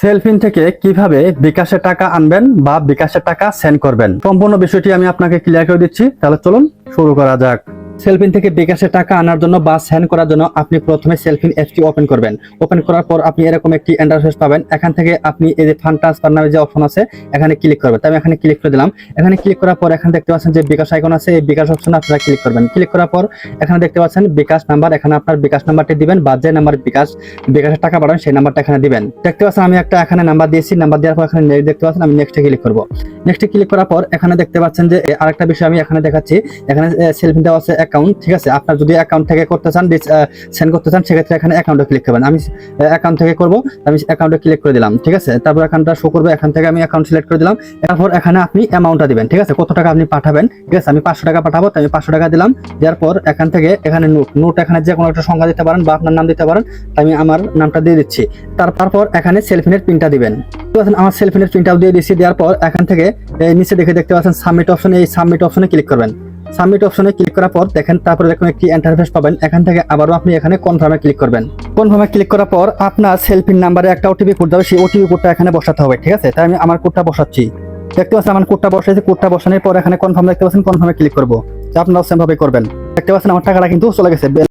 সেলফিন থেকে কীভাবে বিকাশের টাকা আনবেন বা বিকাশের টাকা সেন্ড করবেন? সম্পূর্ণ বিষয়টি আমি আপনাকে ক্লিয়ার করে দিচ্ছি। তাহলে চলুন শুরু করা যাক। সেলফিন থেকে বিকাশে টাকা আনার জন্য বা সেন্ড করার জন্য আপনি প্রথমে সেলফিন অ্যাপটি ওপেন করবেন। ওপেন করার পর আপনি এরকম একটি ইন্টারফেস পাবেন। এখান থেকে আপনি এই যে ফান্ড ট্রান্সফার নামে যে অপশন আছে, এখানে ক্লিক করবেন। তাই আমি এখানে ক্লিক করে দিলাম। এখানে ক্লিক করার পর এখানে দেখতে পাচ্ছেন যে বিকাশ আইকন আছে। এই বিকাশ অপশনে আপনারা ক্লিক করবেন। ক্লিক করার পর এখানে দেখতে পাচ্ছেন বিকাশ নাম্বার এখানে আপনার বিকাশ নাম্বারটি দিবেন বা যে নাম্বার বিকাশ, বিকাশের টাকা পাঠান সেই নাম্বারটা এখানে দিবেন। দেখতে পাচ্ছেন আমি একটা এখানে নাম্বার দিয়েছি। নাম্বার দেওয়ার পর এখানে next দেখতে পাচ্ছেন আমি নেক্সটে ক্লিক করব। নেক্সটে ক্লিক করার পর এখানে দেখতে পাচ্ছেন যে আরেকটা বিষয় আমি এখানে দেখাচ্ছি। এখানে সেলফি দেওয়া আছে অ্যাকাউন্ট ঠিক আছে? আপনার যদি অ্যাকাউন্ট থেকে করতে চান সেন্ড করতে চান, সেক্ষেত্রে এখানে অ্যাকাউন্টে ক্লিক করবেন। আমি অ্যাকাউন্ট থেকে করব, আমি অ্যাকাউন্টে ক্লিক করে দিলাম, ঠিক আছে? তারপর অ্যাকাউন্টটা শো করবে, এখান থেকে আমি অ্যাকাউন্ট সিলেক্ট করে দিলাম। তারপর এখানে আপনি অ্যামাউন্টটা দিবেন, ঠিক আছে? কত টাকা আপনি পাঠাবেন, ঠিক আছে? আমি পাঁচশো টাকা পাঠাবো তাই আমি পাঁচশো টাকা দিলাম। দেওয়ার পর এখান থেকে এখানে নোট নোট এখানে যে কোনো একটা সংখ্যা দিতে পারেন বা আপনার নাম দিতে পারেন আমি আমার নামটা দিয়ে দিচ্ছি। তার তারপর এখানে সেলফিনের পিনটা দিবেন। পাচ্ছেন আমার সেলফিনের প্রিন্টআউট দিয়ে দিচ্ছি। দেওয়ার পর এখান থেকে নিচে দেখে দেখতে পাচ্ছেন সাবমিট অপশন এই সাবমিট অপশনে ক্লিক করবেন। সাবমিট অপশনে ক্লিক করার পর দেখেন, তারপরে এরকম একটি ইন্টারফেস পাবেন। এখান থেকে আবারও আপনি এখানে কনফার্মে ক্লিক করবেন। কনফার্মে ক্লিক করার পর আপনার সেলফির নাম্বারে একটা ওটিপি কোড যাবে, সেই ওটিপি কোডটা এখানে বসাতে হবে, ঠিক আছে? তাই আমি আমার কোডটা বসাচ্ছি। দেখতে পাচ্ছেন আমার কোডটা বসাইছি কোডটা বসানোর পর এখানে কনফার্ম দেখতে পাচ্ছেন কনফার্মে ক্লিক করব। আপনারাও সেমভাবে করবেন। দেখতে পাচ্ছেন আমার টাকাটা কিন্তু চলে গেছে